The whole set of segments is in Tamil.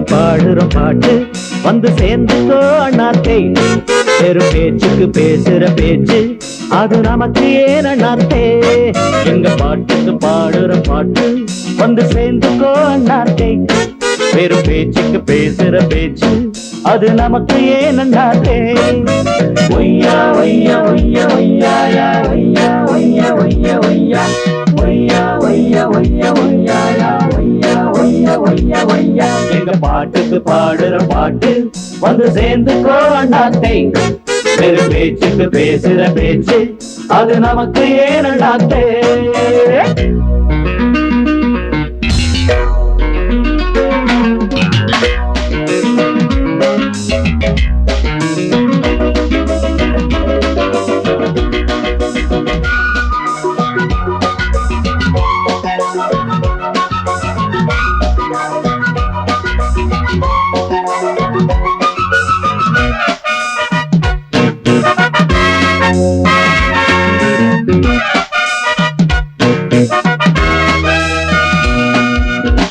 பாட்டுக்கு பாடுறோம் பாட்டு. வந்து சேர்ந்துக்கோ அண்ணாத்தே பெரும் பேச்சுக்கு பேசுற பேச்சு. அது நமக்கு ஏன் அண்ணாத்தே எங்க பாட்டுக்கு பாடுற பாட்டு. வந்து சேர்ந்துக்கோ அண்ணாத்தே பெரும் பேச்சுக்கு பேசுற பேச்சு. அது நமக்கு ஏன் அண்ணாத்தே ஒய்யா ஒய்யா ஒய்யா ஒய்யா ஒய்யா ஒய்யா ஒய்யா ஒய்யா. ஒய்யா ஒய்யா ஒய்யா ஒய்யா. பாட்டுக்கு பாடுற பாட்டு வந்து சேர்ந்து கோண்டாத்தை வெறும் பேச்சுக்கு பேசுற பேச்சு அது நமக்கு ஏன்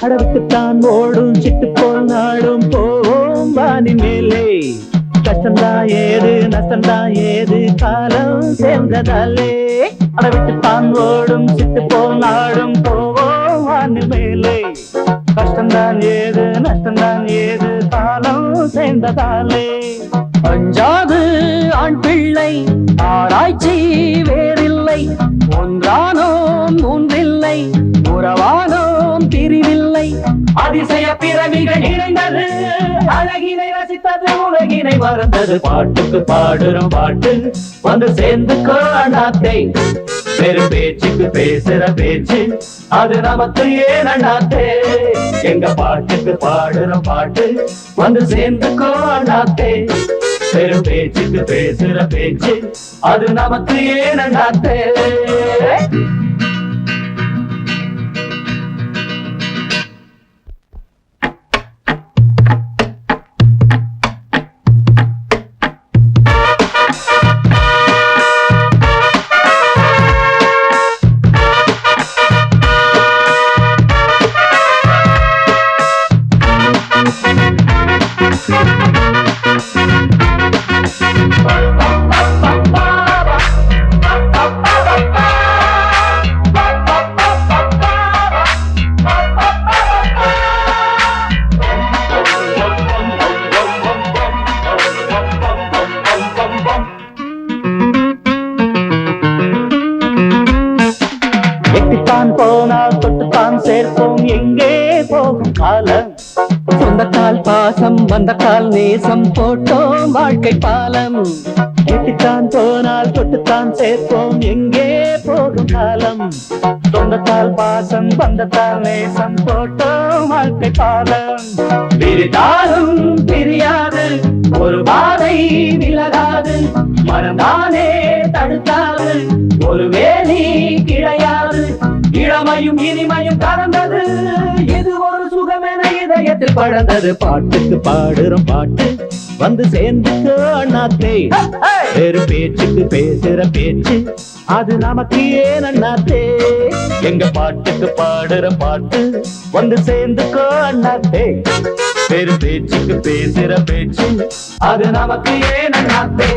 அடவுக்குத்தான் ஓடும் சிட்டு நாடும். போவோம் வானி மேலே. கஷ்டந்தா ஏது நஷ்டந்தா ஏது? காலம் சேர்ந்ததாலே. அடவிட்டுத்தான் ஓடும் சிட்டு நாடும். போவோம் வானி மேலே. கஷ்டந்தான் ஏது நஷ்டந்தான் ஏது? காலம் சேர்ந்ததாலே. அஞ்சாது ஆண் பிள்ளை ஆராய்ச்சி அதிசய பிறவிகள் இணைந்தது அழகினை ரசித்தது உலகினை மறந்தது. பாட்டுக்கு பாடுறோம் பாட்டு. வந்து சேர்ந்து காணாத்தை. பெரும் பேச்சுக்கு பேசுற பேச்சு. அது நமக்கு ஏன் அண்ணாத்தே? எங்க பாட்டுக்கு பாடுற பாட்டு. வந்து சேர்ந்து அண்ணாத்தே பெரும் பேச்சுக்கு பேசுற பேச்சு. அது நமக்கு ஏன் அண்ணாத்தே? சேர்ப்போம். எங்கே போகும்? காலம் பார்த்தால் பாசம் வந்தக்கால் நேசம். போட்டோம் வாழ்க்கை பாலம். எட்டித்தான் போனால் தொட்டுத்தான் சேர்ப்போம். எங்கே போகும் காலம்? சொந்தத்தால் பாசம் வந்தத்தால் நேசம். போட்டோம் வாழ்க்கை பாலம். பிரித்தாலும் பிரியாது ஒரு பாதை விலகாது மனம்தானே தடுத்தாது ஒரு வேலி கிடையாது. இளமையும் இனிமையும் கலந்தது. இது ஒரு சுகமென இதயத்தில் பழந்தது பாட்டுக்கு பாடுறோம் பாட்டு. வந்து சேர்ந்துக்கு அண்ணாத்தே வேறு பேச்சுக்கு பேசுற பேச்சு. அது நமக்கு ஏன் அண்ணாத்தே எங்க பாட்டுக்கு பாடுற பாட்டு. வந்து சேர்ந்துக்கோ அண்ணாத்தே வேறு பேச்சுக்கு பேசுற பேச்சு. அது நமக்கு ஏன் அண்ணாத்தே